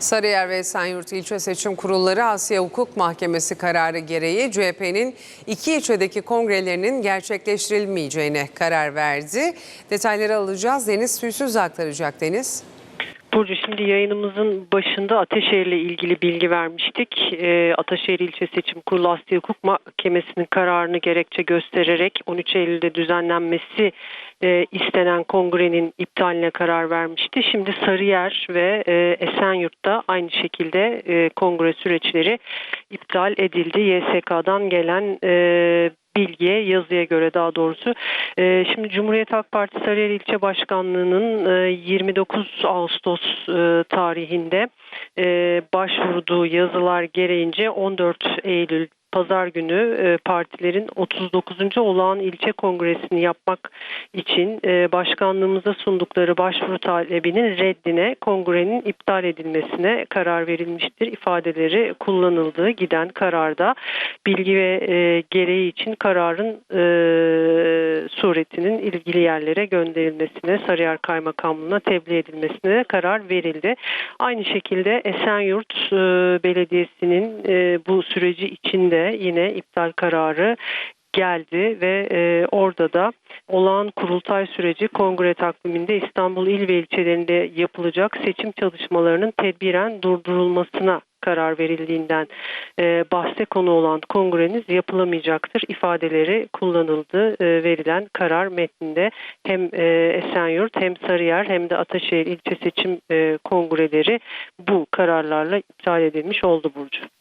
Sarıyer ve Esenyurt İlçe Seçim Kurulları Asya Hukuk Mahkemesi kararı gereği CHP'nin iki ilçedeki kongrelerinin gerçekleştirilmeyeceğine karar verdi. Detayları alacağız. Deniz Tüysüz aktaracak Deniz. Burcu şimdi yayınımızın başında Ataşehir ile ilgili bilgi vermiştik. Ee, Ataşehir İlçe Seçim Kurulu Asya Hukuk Mahkemesi'nin kararını gerekçe göstererek 13 Eylül'de düzenlenmesi e, istenen kongrenin iptaline karar vermişti. Şimdi Sarıyer ve e, Esenyurt'ta aynı şekilde e, kongre süreçleri iptal edildi. YSK'dan gelen e, bilgiye, yazıya göre daha doğrusu. Ee, şimdi Cumhuriyet Halk Partisi Sarıyer İlçe Başkanlığı'nın e, 29 Ağustos e, tarihinde e, başvurduğu yazılar gereğince 14 Eylül Pazar günü e, partilerin 39. olağan ilçe kongresini yapmak için e, başkanlığımıza sundukları başvuru talebinin reddine kongrenin iptal edilmesine karar verilmiştir. ifadeleri kullanıldığı giden kararda bilgi ve e, gereği için kararın e, suretinin ilgili yerlere gönderilmesine, Sarıyer Kaymakamlığı'na tebliğ edilmesine karar verildi. Aynı şekilde Esenyurt e, Belediyesi'nin e, bu süreci içinde yine iptal kararı geldi ve e, orada da olağan kurultay süreci kongre takviminde İstanbul il ve ilçelerinde yapılacak seçim çalışmalarının tedbiren durdurulmasına karar verildiğinden e, bahse konu olan kongreniz yapılamayacaktır ifadeleri kullanıldı e, verilen karar metninde hem e, Esenyurt hem Sarıyer hem de Ataşehir ilçe seçim e, kongreleri bu kararlarla iptal edilmiş oldu Burcu.